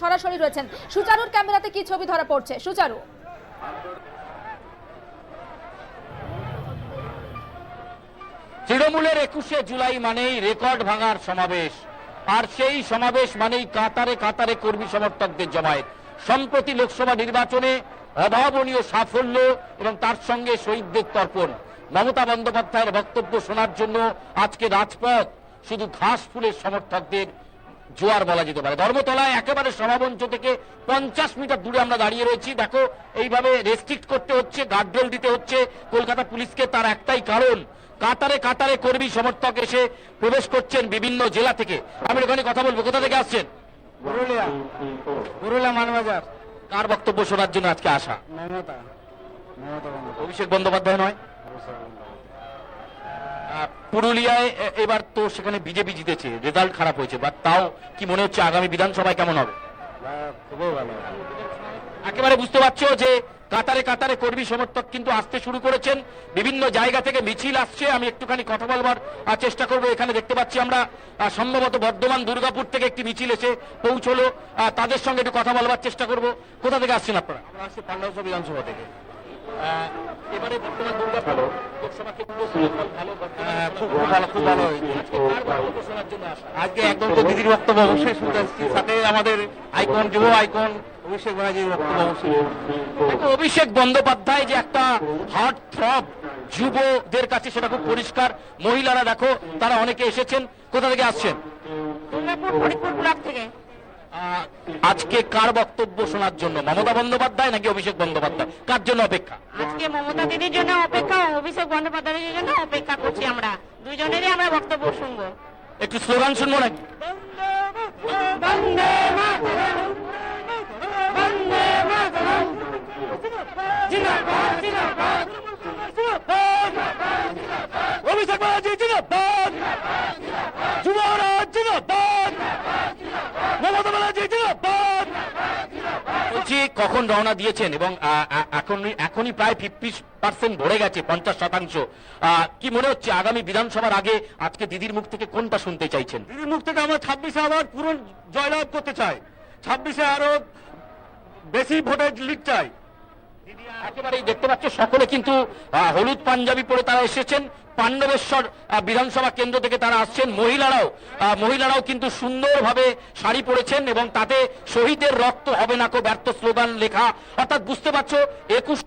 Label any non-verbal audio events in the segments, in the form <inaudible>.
সরাসরি রয়েছেন। সুচারুর ক্যামেরাতে কি ছবি ধরা পড়ছে? সুচারু। তৃণমূলের একুশে জুলাই মানেই রেকর্ড ভাঙার সমাবেশ। আর সেই সমাবেশ মানেই কাতারে কাতারে কর্মী সমর্থকদের জমায়েত। সম্প্রতি লোকসভা নির্বাচনে অভাবনীয় সাফল্য এবং তার সঙ্গে শহীদদের তর্পণ। মমতা বন্দ্যোপাধ্যায়ের বক্তব্য শোনার জন্য আজকে রাজপথ শুধু ঘাস ফুলের সমর্থকদের জোয়ার বলা যেতে পারে। ধর্মতলায় একেবারে সমাবঞ্চ থেকে পঞ্চাশ মিটার দূরে আমরা দাঁড়িয়ে রয়েছি। দেখো এইভাবে রেস্ট্রিক্ট করতে হচ্ছে গার্ডরেল দিতে হচ্ছে। কলকাতা পুলিশকে তার একটাই কারণ কাতারে কাতারে কর্মী সমর্থক এসে প্রবেশ করছেন বিভিন্ন জেলা থেকে। আমি এখানে কথা বলব। কোথা থেকে আসছেন? পুরুলিয়া। পুরুলিয়া মানবাজার। কার বক্তব্য শোনার জন্য আজকে আসা? মমতা। অভিষেক বন্দ্যোপাধ্যায় নয়। পুরুলিয়ায় এবার তো সেখানে বিজেপি জিতেছে রেজাল্ট খারাপ হয়েছে বাট তাও কি মনে হচ্ছে আগামী বিধানসভায় কেমন হবে? খুবই ভালো। একেবারে বুঝতে পারছ যে কাতারে কাতারে কর্মী সমর্থক কিন্তু আসতে শুরু করেছেন বিভিন্ন জায়গা থেকে মিছিল আসছে আমি একটুখানি কথা বলবার চেষ্টা করব এখানে দেখতে পাচ্ছি আমরা সম্ভবত বর্ধমান দুর্গাপুর থেকে একটি মিছিল এসে পৌঁছলো তাদের সঙ্গে একটু কথা বলবার চেষ্টা করব। কোথা থেকে আসছেন আপনারা? আসছি পান্ডবসভা বিধানসভা থেকে। এবারে বর্তমান দুর্গাপুর লোকসভা কেন্দ্র ফলাফল ভালো হ্যাঁ, খুব ভালো। খুব ভালো। আজকে একদম তো দিদির বক্তব্য অবশ্যই শুনতে আসছি। সাথে আমাদের আইকন যুব আইকন অভিষেক ব্যানার্জির বক্তব্য অবশ্যই অভিষেক বন্দ্যোপাধ্যায় যে একটা হার্ট থ্রব যুবদের কাছে সেটা খুব পরিষ্কার। মহিলারা দেখো তারা অনেকে এসেছেন। কোথা থেকে আসছেন? দুর্গাপুর ফরিদপুর ব্লক থেকে। আজকে কার বক্তব্য শোনার জন্য? মমতা বন্দ্যোপাধ্যায় নাকি অভিষেক বন্দ্যোপাধ্যায়? কার জন্য অপেক্ষা? আজকে মমতা দিদির জন্য অপেক্ষা অভিষেক বন্দ্যোপাধ্যায়ের জন্য অপেক্ষা করছি আমরা। দুজনেরই আমরা বক্তব্য শুনব। একটু স্লোগান শুনব নাকি? অভিষেক ব্যানার্জি জিন্দাবাদ! যুবরাজ জিন্দাবাদ! মমতা ব্যানার্জি জিন্দাবাদ! বলছি কখন রওনা দিয়েছেন? এবং এখন এখনই প্রায় ফিফটি পার্সেন্ট ভরে গেছে পঞ্চাশ শতাংশ। কি মনে হচ্ছে আগামী বিধানসভার আগে আজকে দিদির মুখ থেকে কোনটা শুনতে চাইছেন? দিদির মুখ থেকে আমরা ছাব্বিশে আবার পুরো জয়লাভ করতে চাই। ছাব্বিশে আরও বেশি ভোটের লিড চাই। একেবারেই দেখতে পাচ্ছ, সকলে কিন্তু হলুদ পাঞ্জাবি পরে তারা এসেছেন। পাণ্ডবেশ্বর বিধানসভা কেন্দ্র থেকে তারা আসছেন। মহিলারাও মহিলারাও কিন্তু সুন্দরভাবে শাড়ি পরেছেন এবং তাতে শহীদের রক্ত হবে না কো ব্যর্থ স্লোগান লেখা। অর্থাৎ বুঝতে পারছ, একুশ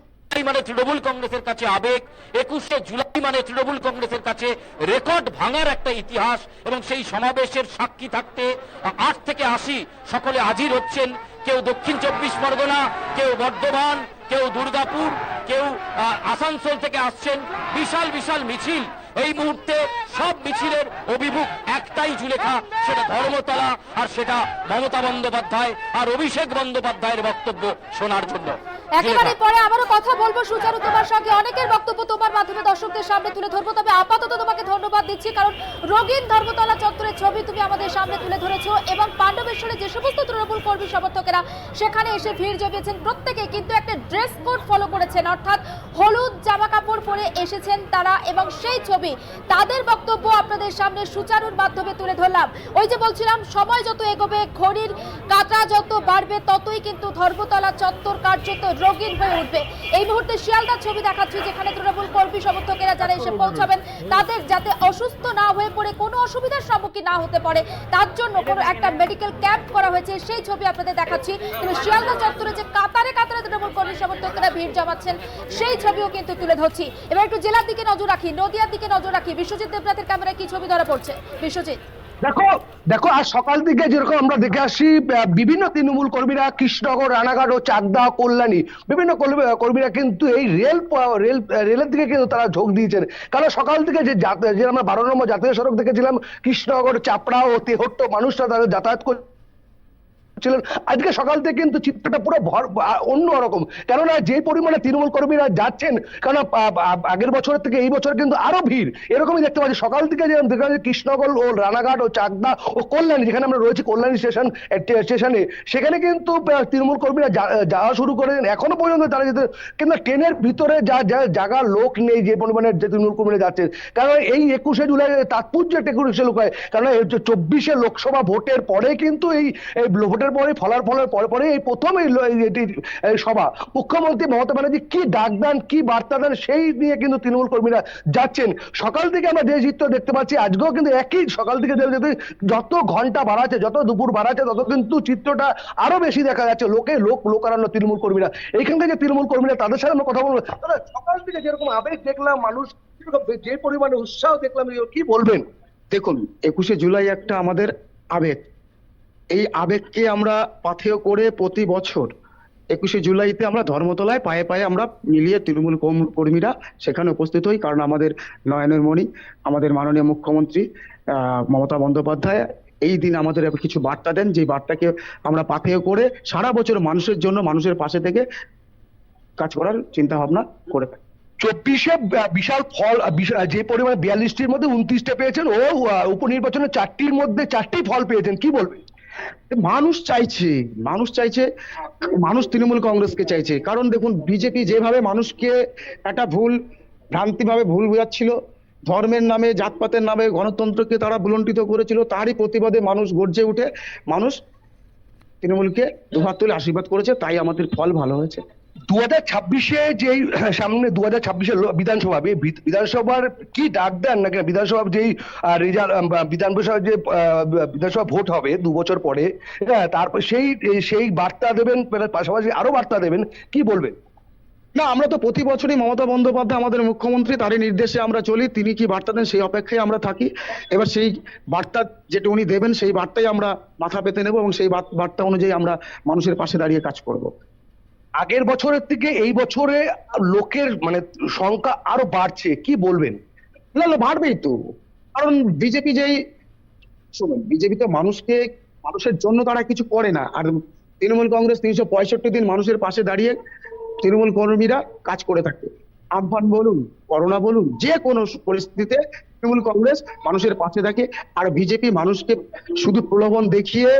মানে তৃণমূল কংগ্রেসের কাছে আবেগ, একুশে জুলাই মানে তৃণমূল কংগ্রেসের কাছে রেকর্ড ভাঙার একটা ইতিহাস এবং সেই সমাবেশের সাক্ষী থাকতে আট থেকে আশি সকলে হাজির হচ্ছেন। কেউ দক্ষিণ চব্বিশ পরগনা, কেউ বর্ধমান কেউ দুর্গাপুর কেউ আসানসোল থেকে আসছেন। বিশাল বিশাল মিছিল। এই মুহূর্তে সব মিছিলের অভিমুখ একটাই জুলেখা সেটা ধর্মতলা আর সেটা মমতা বন্দ্যোপাধ্যায় আর অভিষেক বন্দ্যোপাধ্যায়ের বক্তব্য শোনার জন্য। একেবারে পরে আবারও কথা বলব সুচারু তোমার সঙ্গে। অনেকের বক্তব্য তোমার মাধ্যমে দর্শকদের সামনে তুলে ধরবো তবে আপাতত তোমাকে ধন্যবাদ দিচ্ছি কারণ রঙিন ধর্মতলা চত্বরের ছবি তুমি আমাদের সামনে তুলে ধরেছো এবং পাণ্ডবেশ্বরে যে সমস্ত তৃণমূল কর্মী সমর্থকেরা সেখানে এসে ভিড় জমিয়েছেন প্রত্যেকে কিন্তু একটা ড্রেস কোড ফলো করেছেন। অর্থাৎ হলুদ জামা কাপড় পরে এসেছেন তারা এবং সেই ছবি তাদের বক্তব্য আপনাদের সামনে সুচারুর মাধ্যমে তুলে ধরলাম। ওই যে বলছিলাম সময় যত এগোবে ঘড়ির কাটা যত বাড়বে ততই কিন্তু ধর্মতলা চত্বর কার্যত রঙিন হয়ে উঠবে। এই মুহূর্তে শিয়ালদার ছবি দেখাচ্ছি যেখানে তৃণমূল কর্মী সমর্থকেরা যারা এসে পৌঁছাবেন তাদের যাতে অসুস্থ না হয়ে পড়ে কোনো অসুবিধার সম্মুখীন না হতে পারে। তার জন্য কোনো একটা মেডিকেল ক্যাম্প করা হয়েছে, সেই ছবি আপনাদের দেখাচ্ছি। কিন্তু শিয়ালদা চত্বরে যে কাতারে কাতারে তৃণমূল কর্মী সমর্থকরা ভিড় জমাচ্ছেন, সেই ছবিও কিন্তু তুলে ধরছি। এবার একটু জেলার দিকে নজর রাখি, নদিয়ার দিকে নজর রাখি। বিশ্বজিৎ দেবনাথের ক্যামেরায় কি ছবি ধরা পড়ছে? বিশ্বজিৎ। দেখো দেখো, আজ সকাল থেকে যেরকম আমরা দেখে আসি বিভিন্ন তৃণমূল কর্মীরা কৃষ্ণনগর, রানাঘাট ও চাকদা, কল্যাণী, বিভিন্ন কর্মীরা কিন্তু এই রেল রেল রেলের দিকে কিন্তু তারা ঝোঁক দিয়েছেন। কারণ সকাল থেকে যে যে আমরা বারো নম্বর জাতীয় সড়ক দেখেছিলাম, কৃষ্ণনগর, চাপড়া ও তেহট্ট মানুষরা তাদের যাতায়াত করে ছিলেন। আজকে সকাল থেকে কিন্তু চিত্রটা পুরো ভর অন্য রকম। কেননা যে পরিমাণে তৃণমূল কর্মীরা যাচ্ছেন আ- আগের বছরের থেকে এই বছর কিন্তু আরও ভিড়। এরকমই দেখতে পাচ্ছি। সকাল থেকে যে দেখা যাচ্ছে কৃষ্ণগর ও রানাঘাট ও চাকদা ও কল্যাণী, যেখানে আমরা রয়েছি, কল্যাণী স্টেশন স্টেশনে, সেখানে কিন্তু তৃণমূল কর্মীরা যাওয়া শুরু করেন এখনও পর্যন্ত তারা যেতে কিন্তু ট্রেনের ভিতরে যা যা, জায়গা লোক নেই যে পরিমাণে যে তৃণমূল কর্মীরা যাচ্ছেন। কারণ এই একুশে জুলাই তাৎপর্য একটা একুশে লোক হয়। কারণ চব্বিশে লোকসভা ভোটের পরে কিন্তু এই ভোটের পরে ফলার ফলের পরে পরে এই প্রথম এই সভা। মুখ্যমন্ত্রী মমতা ব্যানার্জি কি ডাক দেন কি বার্তা দেন সেই নিয়ে কিন্তু তৃণমূল কর্মীরা যাচ্ছেন। সকাল থেকে আমরা যে চিত্র দেখতে পাচ্ছি আজকেও কিন্তু একই সকাল থেকে যত ঘণ্টা বাড়াচ্ছে যত দুপুর বাড়াচ্ছে তত কিন্তু চিত্রটা আরও বেশি দেখা যাচ্ছে লোকে লোক লোকারণ্য তৃণমূল কর্মীরা। এইখান থেকে তৃণমূল কর্মীরা তাদের সাথে আমরা কথা বলব। দাদা, সকাল থেকে যেরকম আবেগ দেখলাম মানুষ যে পরিমাণে উৎসাহ দেখলাম কি বলবেন? দেখুন একুশে জুলাই একটা আমাদের আবেগ। এই আবেগকে আমরা পাথেয় করে প্রতি বছর একুশে জুলাইতে আমরা ধর্মতলায় পায়ে পায়ে আমরা মিলিয়ে তৃণমূল কর্মীরা সেখানে উপস্থিত হই, কারণ আমাদের নয়নের মণি আমাদের মাননীয় মুখ্যমন্ত্রী মমতা বন্দ্যোপাধ্যায় এই দিন আমাদের কিছু বার্তা দেন যে বার্তাকে আমরা পাথেয় করে সারা বছর মানুষের জন্য, মানুষের পাশে থেকে কাজ করার চিন্তা ভাবনা করে থাকি। চব্বিশে বিশাল ফল যে পরিমাণে বিয়াল্লিশটির মধ্যে উনত্রিশটা পেয়েছেন, ও উপনির্বাচনে চারটির মধ্যে চারটি ফল পেয়েছেন, কি বলবেন মানুষ চাইছে মানুষ চাইছে, মানুষ তৃণমূল কংগ্রেসকে চাইছে। কারণ দেখুন, বিজেপি যেভাবে মানুষকে একটা ভুল, ভ্রান্তিভাবে ভুল বোঝাচ্ছিল, ধর্মের নামে, জাতপাতের নামে, গণতন্ত্রকে তারা বুলন্টিত করেছিল, তারই প্রতিবাদে মানুষ গর্জে উঠে, মানুষ তৃণমূলকে দুহাত তুলে আশীর্বাদ করেছে, তাই আমাদের ফল ভালো হয়েছে। দু হাজার ছাব্বিশে যেই, <clears throat> সামনে দু হাজার ছাব্বিশে বিধানসভা বিধানসভার কি ডাক দেন নাকি বিধানসভার যেই রেজাল্ট বিধানসভার যে বিধানসভা ভোট হবে দু বছর পরে হ্যাঁ তারপর সেই সেই বার্তা দেবেন মানে পাশাপাশি আরও বার্তা দেবেন, কি বলবেন? না, আমরা তো প্রতি বছরই মমতা বন্দ্যোপাধ্যায় আমাদের মুখ্যমন্ত্রী, তারই নির্দেশে আমরা চলি, তিনি কি বার্তা দেন সেই অপেক্ষায় আমরা থাকি। এবার সেই বার্তা যেটা উনি দেবেন, সেই বার্তাই আমরা মাথা পেতে নেব এবং সেই বার্তা অনুযায়ী আমরা মানুষের পাশে দাঁড়িয়ে কাজ করব। আগের বছরের থেকে এই বছরে লোকের মানে সংখ্যা আরও বাড়ছে, কি বলবেন? না না, বাড়বেই তো। কারণ বিজেপি যেই শুনুন, বিজেপি তো মানুষকে, মানুষের জন্য তারা কিছু করে না। আর তৃণমূল কংগ্রেস তিনশো পঁয়ষট্টি দিন মানুষের পাশে দাঁড়িয়ে তৃণমূল কর্মীরা কাজ করে থাকে। আমফান বলুন, করোনা বলুন, যে কোনো পরিস্থিতিতে তৃণমূল কংগ্রেস মানুষের পাশে থাকে আর বিজেপি মানুষকে শুধু প্রলোভন দেখিয়ে,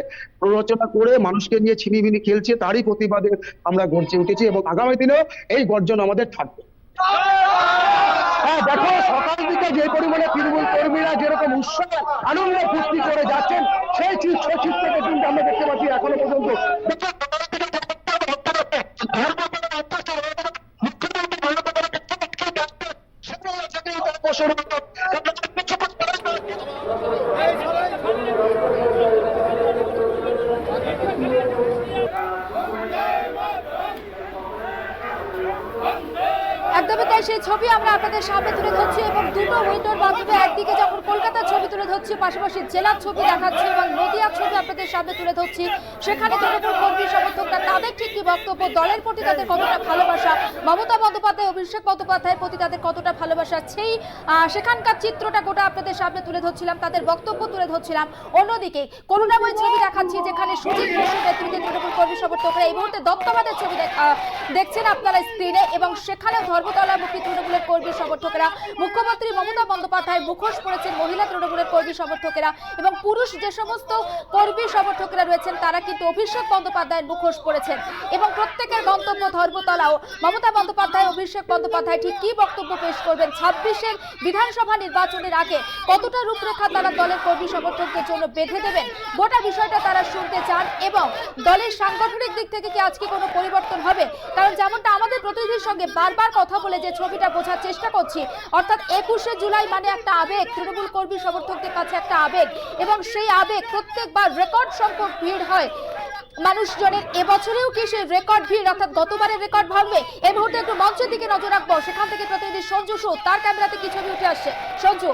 প্ররোচনা করে মানুষকে নিয়ে ছিনিমিনি খেলছে, তারই প্রতিবাদে আমরা গর্জে উঠেছি এবং আগামী দিনেও এই গর্জন আমাদের থাকবে। হ্যাঁ দেখো, সকাল থেকে যে পরিমাণে তৃণমূল কর্মীরা যেরকম উৎসাহ, আনন্দ ফুর্তি করে যাচ্ছেন, সেই চিত্র চিত্রটা কিন্তু আমরা দেখতে পাচ্ছি এখনও পর্যন্ত। আপনাদের সামনে তুলে ধরছি এবং দুটো উইন্ডোর মাধ্যমে একদিকে যখন কলকাতার ছবি তুলে ধরছি, পাশাপাশি জেলার ছবি দেখাচ্ছি এবং নদিয়ার ছবি আপনাদের সামনে তুলে ধরছি। সেখানে তৃণমূল কর্মী সমর্থকরা তাদের ঠিক কি বক্তব্য? দলের প্রতি তাদের কতটা ভালোবাসা? মমতা বন্দ্যোপাধ্যায়, অভিষেক বন্দ্যোপাধ্যায়ের প্রতি তাদের কতটা ভালোবাসা? সেই সেখানকার চিত্রটা গোটা আপনাদের সামনে তুলে ধরছিলাম, তাদের বক্তব্য তুলে ধরছিলাম। অন্যদিকে, করুণাময় ছবি দেখাচ্ছি, যেখানে সুজিত বসুর নেতৃত্বে তৃণমূল কর্মী সমর্থকরা এই মুহূর্তে দত্তবাদের ছবি দেখছেন আপনারা স্ক্রিনে এবং সেখানে ধর্মতলামুখী তৃণমূলের কর্মী সমর্থকেরা, মুখ্যমন্ত্রী মমতা বন্দ্যোপাধ্যায় মুখোশ পড়েছেন মহিলা তৃণমূলের কর্মী সমর্থকেরা এবং পুরুষ যে সমস্ত কর্মী সমর্থকেরা রয়েছেন, তারা কিন্তু অভিষেক বন্দ্যোপাধ্যায়ের মুখোশ পড়েছেন। এবং প্রত্যেকের গন্তব্য ধর্মতলাও। মমতা বন্দ্যোপাধ্যায়, অভিষেক বন্দ্যোপাধ্যায় ঠিক কি বক্তব্য পেশ করবেন? ছাব্বিশের বিধানসভা নির্বাচনের আগে কতটা রূপরেখা তারা দলের কর্মী সমর্থকদের জন্য বেঁধে দেবেন? গোটা বিষয়টা তারা শুনতে চান এবং দলের সাংগঠনিক দিক থেকে কি আজকে কোনো পরিবর্তন হবে? কারণ যেমনটা আমাদের প্রতিনিধির সঙ্গে বারবার কথা বলে যে ছবিটা বোঝার চেষ্টা করছি। অর্থাৎ একুশে জুলাই মানে একটা আবেগ, তৃণমূল কর্মী সমর্থকদের কাছে একটা আবেগ এবং সেই আবেগ প্রত্যেকবার রেকর্ড সংখ্যক ভিড় হয়। মানুষজনের এবছরেও কি সেই রেকর্ড ভিড়, অর্থাৎ গতবারের রেকর্ড ভাঙবে? এই মুহূর্তে একটু মঞ্চের দিকে নজর রাখব। সেখান থেকে প্রতিনিধি সঞ্জু সু, তার ক্যামেরাতে কি ছবি উঠে আসছে? সঞ্জু।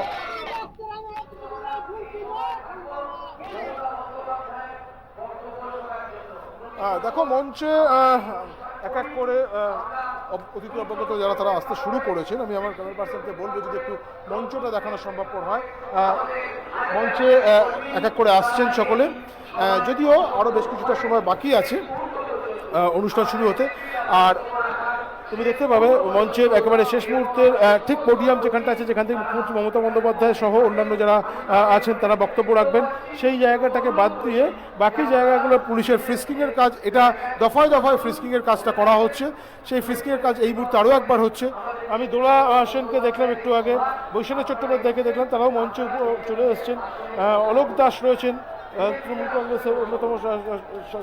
দেখো মঞ্চে এক এক করে অতিথি অভ্যাগত যারা তারা আসতে শুরু করেছেন, আমি আমার ক্যামেরা পার্সনকে বলব যদি একটু মঞ্চটা দেখানো সম্ভবপর হয়। মঞ্চে এক এক করে আসছেন সকলে। যদিও আরও বেশ কিছুটা সময় বাকি আছে। অনুষ্ঠান শুরু হতে। আর তুমি দেখতে পাবে মঞ্চের একেবারে শেষ মুহূর্তের ঠিক পোডিয়াম যেখানটা আছে, যেখান থেকে মুখ্যমন্ত্রী মমতা বন্দ্যোপাধ্যায় সহ অন্যান্য যারা আছেন তারা বক্তব্য রাখবেন। সেই জায়গাটাকে বাদ দিয়ে বাকি জায়গাগুলো পুলিশের ফ্রিস্কিংয়ের কাজ, এটা দফায় দফায় ফ্রিস্কিংয়ের কাজটা করা হচ্ছে। সেই ফ্রিস্কিংয়ের কাজ এই মুহূর্তে আরও একবার হচ্ছে। আমি দোলা সেনকে দেখলাম একটু আগে, বৈশালী চট্টোপাধ্যায়কে দেখলাম, তারাও মঞ্চে চলে এসেছেন। অলোক দাস রয়েছেন তৃণমূল কংগ্রেসের অন্যতম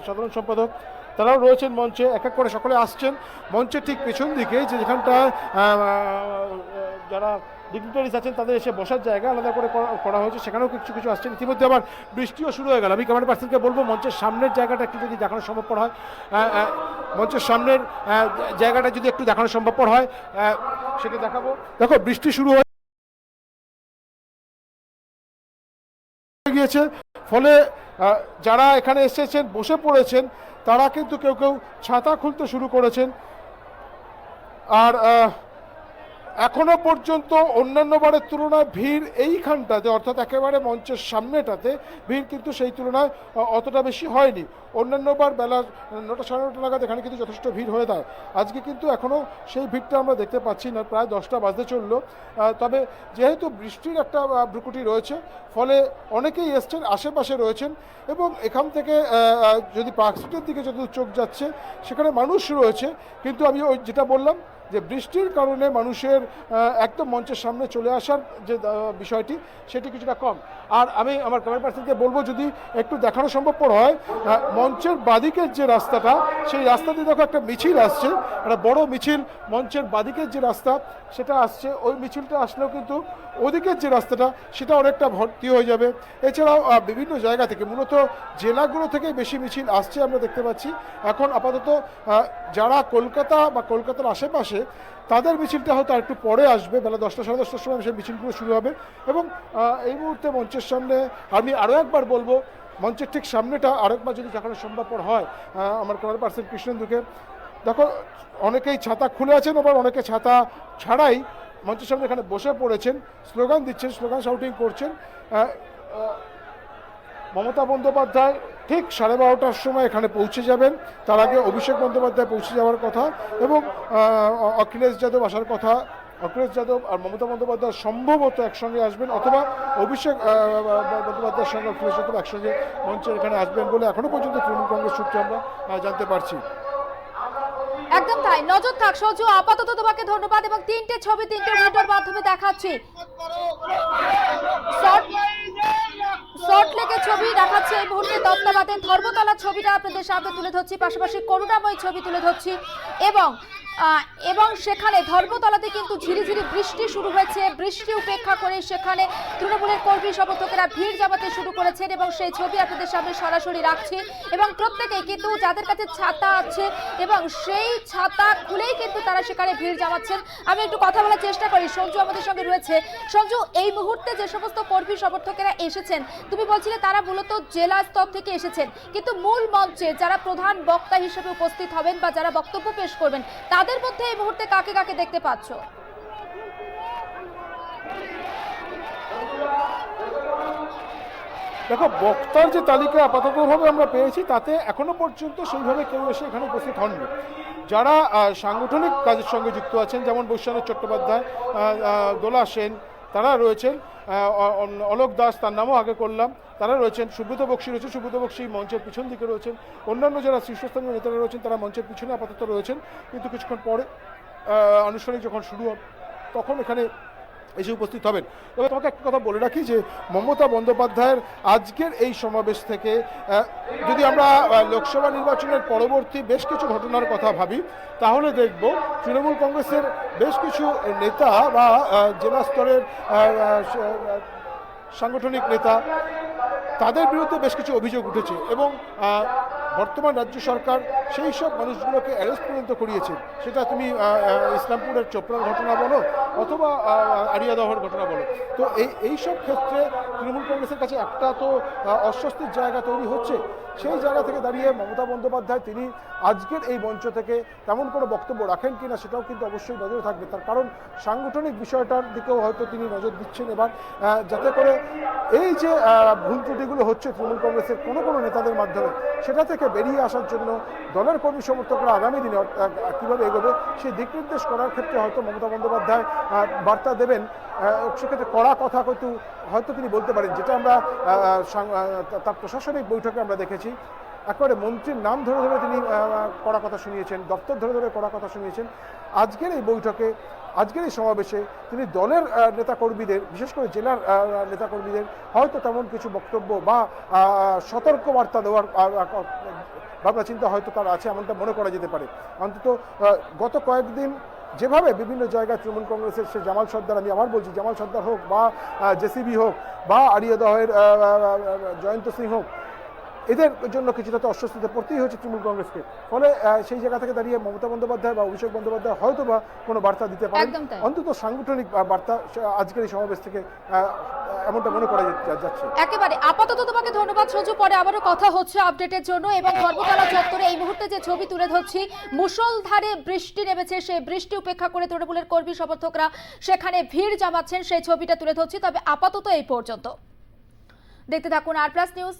সাধারণ সম্পাদক। তারাও রয়েছেন মঞ্চে, এক এক করে সকলে আসছেন। মঞ্চের ঠিক পেছন দিকে যে যেখানটা যারা ডিগনিটারিজ আছেন, তাদের এসে বসার জায়গা আলাদা করে করা- হয়েছে। সেখানেও কিছু কিছু আসছেন। ইতিমধ্যে আবার বৃষ্টিও শুরু হয়ে গেল। আমি ক্যামেরা পার্সনকে বলব, মঞ্চের সামনের জায়গাটা একটু যদি দেখানো সম্ভবপর হয় মঞ্চের সামনের জায়গাটা যদি একটু দেখানো সম্ভবপর হয় সেটা দেখাবো। দেখো, বৃষ্টি শুরু হয়ে গিয়েছে। ফলে যারা এখানে এসেছেন, বসে পড়েছেন তারা কিন্তু কেউ কেউ ছাতা খুলতে শুরু করেছেন। আর এখনও পর্যন্ত অন্যান্য বারের তুলনায় ভিড় এইখানটাতে অর্থাৎ একেবারে মঞ্চের সামনেটাতে, ভিড় কিন্তু সেই তুলনায় অতটা বেশি হয়নি। অন্যান্য বার বেলা নটা সাড়ে নটা নাগাদ এখানে কিন্তু যথেষ্ট ভিড় হয়ে যায় আজকে কিন্তু এখনও সেই ভিড়টা আমরা দেখতে পাচ্ছি না, প্রায় দশটা বাজতে চলল। তবে যেহেতু বৃষ্টির একটা ভ্রুকুটি রয়েছে, ফলে অনেকেই এসছেন, আশেপাশে রয়েছেন এবং এখান থেকে যদি পার্ক স্ট্রিটের দিকে যত চোখ যাচ্ছে, সেখানে মানুষ রয়েছে। কিন্তু আমি ওই যেটা বললাম যে বৃষ্টির কারণে মানুষের একদম মঞ্চের সামনে চলে আসার যে বিষয়টি, সেটি কিছুটা কম। আর আমি আমার ক্যামেরা পার্সনকে বলব যদি একটু দেখানো সম্ভবপর হয় মঞ্চের বাদিকের যে রাস্তাটা, সেই রাস্তা দিয়ে দেখো একটা মিছিল আসছে। একটা বড় মিছিল, মঞ্চের বাদিকের যে রাস্তা, সেটা আসছে। ওই মিছিলটা আসলেও কিন্তু ওদিকের যে রাস্তাটা, সেটা অনেকটা ভর্তি হয়ে যাবে। এছাড়াও বিভিন্ন জায়গা থেকে, মূলত জেলাগুলো থেকেই বেশি মিছিল আসছে, আমরা দেখতে পাচ্ছি। এখন আপাতত যারা কলকাতা বা কলকাতার আশেপাশে তাদের মিছিলটা হয়তো আর একটু পরে আসবে, বেলা দশটা, সাড়ে দশটার সময় সেই মিছিলগুলো শুরু হবে। এবং এই মুহূর্তে মঞ্চের সামনে আমি আরও একবার বলব, মঞ্চের ঠিক সামনেটা আরেকবার যদি দেখানো সম্ভবপর হয় আমার ক্যামেরা পার্সন কৃষ্ণেন্দুকে। দেখো, অনেকেই ছাতা খুলে আছেন, আবার অনেকে ছাতা ছাড়াই মঞ্চের সামনে এখানে বসে পড়েছেন, স্লোগান দিচ্ছেন, স্লোগান শাউটিং করছেন। মমতা বন্দ্যোপাধ্যায় ঠিক সাড়ে বারোটার সময় এখানে পৌঁছে যাবেন। তার আগে অভিষেক বন্দ্যোপাধ্যায় পৌঁছে যাওয়ার কথা এবং অখিলেশ যাদব আসার কথা। অখিলেশ যাদব আর মমতা বন্দ্যোপাধ্যায় সম্ভবত একসঙ্গে আসবেন অথবা অভিষেক বন্দ্যোপাধ্যায়ের সঙ্গে অখিলেশ যাদব একসঙ্গে মঞ্চে এখানে আসবেন বলে এখনও পর্যন্ত তৃণমূল কংগ্রেস সূত্রে আমরা জানতে পারছি। একদম তাই। নজর থাক সঞ্জু আপাতত তোমাকে ধন্যবাদ এবং তিনটে ছবি তিনটে ভিডিওর মাধ্যমে দেখাচ্ছি। শর্ট ছবি দেখাচ্ছি এই মুহূর্তে তত্ত্বাবধান ধর্মতলার ছবিটা আপনাদের সামনে তুলে ধরছি, পাশাপাশি করুণাময় ছবি তুলে ধরছি এবং এবং সেখানে ধর্মতলাতে কিন্তু ঝিরিঝিরি বৃষ্টি শুরু হয়েছে, বৃষ্টি উপেক্ষা করে সেখানে তৃণমূলের কর্মী সমর্থকেরা ভিড় জমাতে শুরু করেছেন এবং সেই ছবি আপনাদের সামনে সরাসরি রাখছি এবং প্রত্যেকেই কিন্তু যাদের কাছে ছাতা আছে এবং সেই ছাতা খুলেই কিন্তু তারা সেখানে ভিড় জমাচ্ছেন। আমি একটু কথা বলার চেষ্টা করি, সঞ্জু আমাদের সঙ্গে রয়েছে। সঞ্জু, এই মুহূর্তে যে সমস্ত কর্মী সমর্থকেরা এসেছেন তুমি বলছিলে তারা মূলত জেলা স্তর থেকে এসেছেন। কিন্তু মূল মঞ্চে যারা প্রধান বক্তা হিসেবে উপস্থিত হবেন বা যারা বক্তব্য পেশ করবেন, তাদের মধ্যে এই মুহূর্তে কাকে কাকে দেখতে পাচ্ছ? দেখো, বক্তার যে তালিকা আপাততভাবে আমরা পেয়েছি, তাতে এখনও পর্যন্ত সেইভাবে কেউ এসে এখানে উপস্থিত হননি। যারা সাংগঠনিক কাজের সঙ্গে যুক্ত আছেন, যেমন বৈশ্বানব চট্টোপাধ্যায় দোলা সেন তারা রয়েছেন অলোক দাস তার নামও আগে করলাম। তারা রয়েছেন, সুব্রত বক্সী রয়েছে সুব্রত বক্সী মঞ্চের পিছন দিকে রয়েছেন। অন্যান্য যারা শীর্ষস্থানীয় নেতারা রয়েছেন, তারা মঞ্চের পিছনে আপাতত রয়েছেন। কিন্তু কিছুক্ষণ পরে আনুষ্ঠানিক যখন শুরু হবে তখন এখানে এসে উপস্থিত হবেন। তবে তোমাকে একটা কথা বলে রাখি যে মমতা বন্দ্যোপাধ্যায়ের আজকের এই সমাবেশ থেকে যদি আমরা লোকসভা নির্বাচনের পরবর্তী বেশ কিছু ঘটনার কথা ভাবি, তাহলে দেখব তৃণমূল কংগ্রেসের বেশ কিছু নেতা বা জেলা স্তরের সাংগঠনিক নেতা, তাদের বিরুদ্ধে বেশ কিছু অভিযোগ উঠেছে এবং বর্তমান রাজ্য সরকার সেই সব মানুষগুলোকে অ্যারেস্ট পর্যন্ত করিয়েছে। সেটা তুমি ইসলামপুরের চোপড়ার ঘটনা বলো অথবা আহ, আরিয়াদহর ঘটনা বলো। তো এই এই সব ক্ষেত্রে তৃণমূল কংগ্রেসের কাছে একটা তো অস্বস্তির জায়গা তৈরি হচ্ছে। সেই জায়গা থেকে দাঁড়িয়ে মমতা বন্দ্যোপাধ্যায় তিনি আজকের এই মঞ্চ থেকে তেমন কোনো বক্তব্য রাখেন কিনা সেটাও কিন্তু অবশ্যই নজরে থাকবে। তার কারণ সাংগঠনিক বিষয়টার দিকেও হয়তো তিনি নজর দিচ্ছেন এবার যাতে করে এই যে ভুল ত্রুটিগুলো হচ্ছে তৃণমূল কংগ্রেসের কোনো কোনো নেতাদের মাধ্যমে সেটা থেকে বেরিয়ে আসার জন্য দলের কর্মী সমর্থকরা আগামী দিনে কীভাবে এগোবে সেই দিক নির্দেশ করার ক্ষেত্রে হয়তো মমতা বন্দ্যোপাধ্যায় বার্তা দেবেন। সেক্ষেত্রে কড়া কথা কিন্তু হয়তো তিনি বলতে পারেন, যেটা আমরা তার প্রশাসনিক বৈঠকে আমরা দেখেছি। একেবারে মন্ত্রীর নাম ধরে ধরে তিনি কড়া কথা শুনিয়েছেন, দপ্তর ধরে ধরে কড়া কথা শুনিয়েছেন। আজকের এই বৈঠকে, আজকের এই সমাবেশে তিনি দলের নেতাকর্মীদের, বিশেষ করে জেলার নেতাকর্মীদের হয়তো তেমন কিছু বক্তব্য বা সতর্ক বার্তা দেওয়ার ভাবনা চিন্তা হয়তো তার আছে, এমনটা মনে করা যেতে পারে। অন্তত গত কয়েকদিন যেভাবে বিভিন্ন জায়গায় তৃণমূল কংগ্রেসের সে জামাল সর্দার, আমি আবার বলছি, জামাল সর্দার হোক বা জেসিবি হোক বা আরিয়াদহের জয়ন্ত সিং হোক এদের জন্য কিছুটা তো অস্বস্তিতে পড়তেই হচ্ছে তৃণমূল কংগ্রেসকে। ফলে সেই জায়গা থেকে দাঁড়িয়ে মমতা বন্দ্যোপাধ্যায় বা অভিষেক বন্দ্যোপাধ্যায় হয়তো বা কোনো বার্তা দিতে পারেন। অন্তত সাংগঠনিক বার্তা আজকের এই সমাবেশ থেকে এমনটা মনে করা যাচ্ছে একেবারে। আপাতত তোমাকে ধন্যবাদ পরে আবারও কথা হচ্ছে আপডেটের জন্য এবং ধর্মতলা চত্বরে এই মুহূর্তে যে ছবি তুলে ধরছি মুষলধারে বৃষ্টি নেমেছে সেই বৃষ্টি উপেক্ষা করে তৃণমূলের কর্মী সমর্থকরা সেখানে ভিড় জমাচ্ছেন সেই ছবিটা তুলে ধরছি। তবে আপাতত এই পর্যন্ত। দেখতে থাকুন আর প্লাস নিউজ।